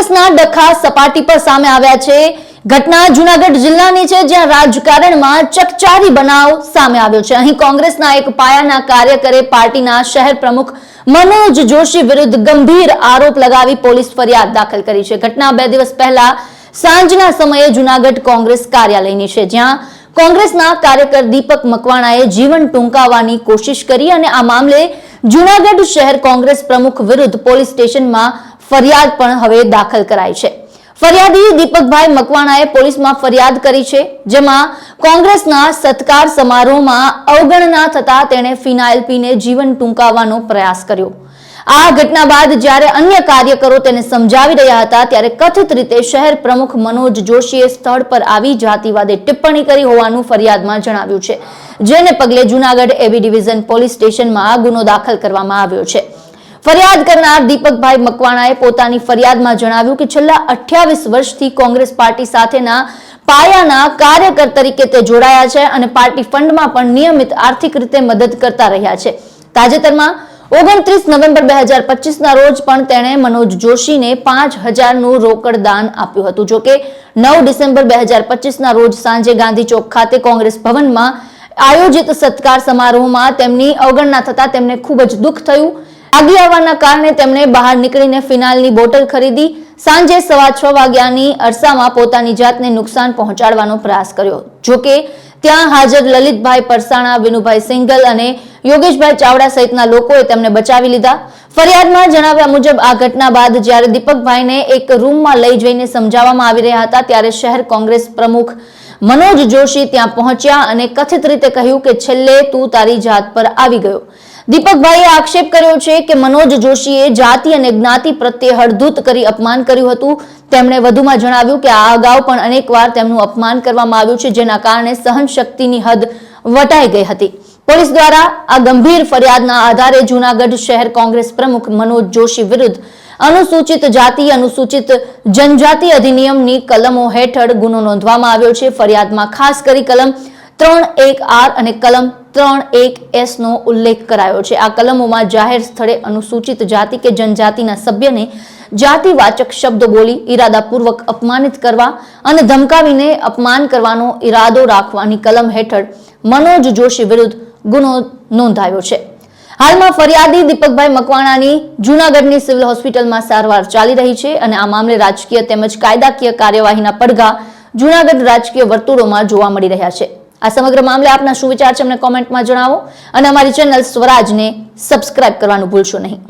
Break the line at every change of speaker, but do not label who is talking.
કોંગ્રેસના ડખા સપાટી પર સામે આવ્યા છે. ઘટના જુનાગઢ જિલ્લાની છે, જ્યાં રાજકારણમાં ચકચારી બનાવ સામે આવ્યો છે. અહીં કોંગ્રેસના એક પાયાના કાર્યકરે પાર્ટીના શહેર પ્રમુખ મનોજ જોશી વિરુદ્ધ ગંભીર આરોપ લગાવી પોલીસ ફરિયાદ દાખલ કરી છે. ઘટના બે દિવસ પહેલા સાંજના સમયે જુનાગઢ કોંગ્રેસ કાર્યાલયની છે, જ્યાં કોંગ્રેસના કાર્યકર દીપક મકવાણાએ જીવન ટૂંકાવવાની કોશિશ કરી અને આ મામલે જુનાગઢ શહેર કોંગ્રેસ પ્રમુખ વિરુદ્ધ પોલીસ સ્ટેશનમાં ફરિયાદ પણ હવે દાખલ કરાઈ છે. ફરિયાદી દીપકભાઈ મકવાણાએ પોલીસમાં ફરિયાદ કરી છે, જેમાં કોંગ્રેસના સત્કાર સમારોહમાં અવગણના થતા તેણે ફિનાઇલ પીને જીવન ટૂંકાવવાનો પ્રયાસ કર્યો. આ ઘટના બાદ જ્યારે અન્ય કાર્યકરો તેને સમજાવી રહ્યા હતા, ત્યારે કથિત રીતે શહેર પ્રમુખ મનોજ જોશીએ સ્થળ પર આવી જાતિવાદે ટિપ્પણી કરી હોવાનું ફરિયાદમાં જણાવ્યું છે, જેને પગલે જુનાગઢ એવી ડિવિઝન પોલીસ સ્ટેશનમાં ગુનો દાખલ કરવામાં આવ્યો છે. ફરિયાદ કરનાર દીપકભાઈ મકવાણાએ પોતાની ફરિયાદમાં જણાવ્યું કે છેલ્લા અઠ્યાવીસ વર્ષથી કોંગ્રેસ પાર્ટી સાથેના પાયાના કાર્યકર તરીકે તે જોડાયા છે અને પાર્ટી ફંડમાં પણ નિયમિત આર્થિક રીતે મદદ કરતા રહ્યા છે. તાજેતરમાં ઓગણત્રીસ નવેમ્બર બે હજાર પચીસના રોજ પણ તેણે મનોજ જોશીને પાંચ હજારનું રોકડ દાન આપ્યું હતું. જોકે નવ ડિસેમ્બર બે હજાર પચીસના રોજ સાંજે ગાંધી ચોક ખાતે કોંગ્રેસ ભવનમાં આયોજિત સત્કાર સમારોહમાં તેમની અવગણના થતાં તેમને ખૂબ જ દુઃખ થયું. આગી આવવાના કારણે તેમણે બહાર નીકળીને ફિનાલની બોટલ ખરીદી, સાંજે સવા છ વાગ્યાની અરસામાં પોતાની જાતને નુકસાન પહોંચાડવાનો પ્રયાસ કર્યો. જોકે, ત્યાં હાજર લલિતભાઈ પરસાણા, વિનુભાઈ સિંગલ અને યોગેશભાઈ ચાવડા સહિતના લોકોએ તેમને બચાવી લીધા. ફરિયાદમાં જણાવ્યા મુજબ, આ ઘટના બાદ જ્યારે દીપકભાઈને એક રૂમમાં લઈ જઈને સમજાવવામાં આવી રહ્યા હતા, ત્યારે શહેર કોંગ્રેસ પ્રમુખ મનોજ જોશી ત્યાં પહોંચ્યા અને કથિત રીતે કહ્યું કે, છેલ્લે તું તારી જાત પર આવી ગયો. દીપકભાઈએ આક્ષેપ કર્યો છે કે મનોજ જોશીએ જાતિ અને જ્ઞાતિ પ્રત્યે હળધૂત કરી અપમાન કર્યું હતું. તેમણે વધુમાં જણાવ્યું કે આ અગાઉ પણ અનેકવાર તેમનું અપમાન કરવામાં આવ્યું છે, જેના કારણે સહનશક્તિની હદ વટાઈ ગઈ હતી. પોલીસ દ્વારા આ ગંભીર ફરિયાદના આધારે જૂનાગઢ શહેર કોંગ્રેસ પ્રમુખ મનોજ જોશી વિરુદ્ધ અનુસૂચિત જાતિ, અનુસૂચિત જનજાતિ અધિનિયમની કલમો હેઠળ ગુનો નોંધવામાં આવ્યો છે. ફરિયાદમાં ખાસ કરી કલમ ત્રણ એક આર અને કલમ ત્રણ એક એસ નો ઉલ્લેખ કરાયો છે. આ કલમોમાં જાહેર સ્થળે અનુસૂચિત જાતિ કે જનજાતિના સભ્યને જાતિવાચક શબ્દો બોલી ઈરાદાપૂર્વક અપમાનિત કરવા અને ધમકાવીને અપમાન કરવાનો ઈરાદો રાખવાની કલમ હેઠળ મનોજ જોશી વિરુદ્ધ ગુનો નોંધાયો છે. હાલમાં ફરિયાદી દીપકભાઈ મકવાણાની જૂનાગઢની સિવિલ હોસ્પિટલમાં સારવાર ચાલી રહી છે અને આ મામલે રાજકીય તેમજ કાયદાકીય કાર્યવાહીના પડઘા જૂનાગઢ રાજકીય વર્તુળોમાં જોવા મળી રહ્યા છે. આ સમગ્ર મામલે આપના શું વિચાર છે, અમને કોમેન્ટમાં જણાવો. અને અમારી ચેનલ સ્વરાજને સબસ્ક્રાઇબ કરવાનું ભૂલશો નહીં.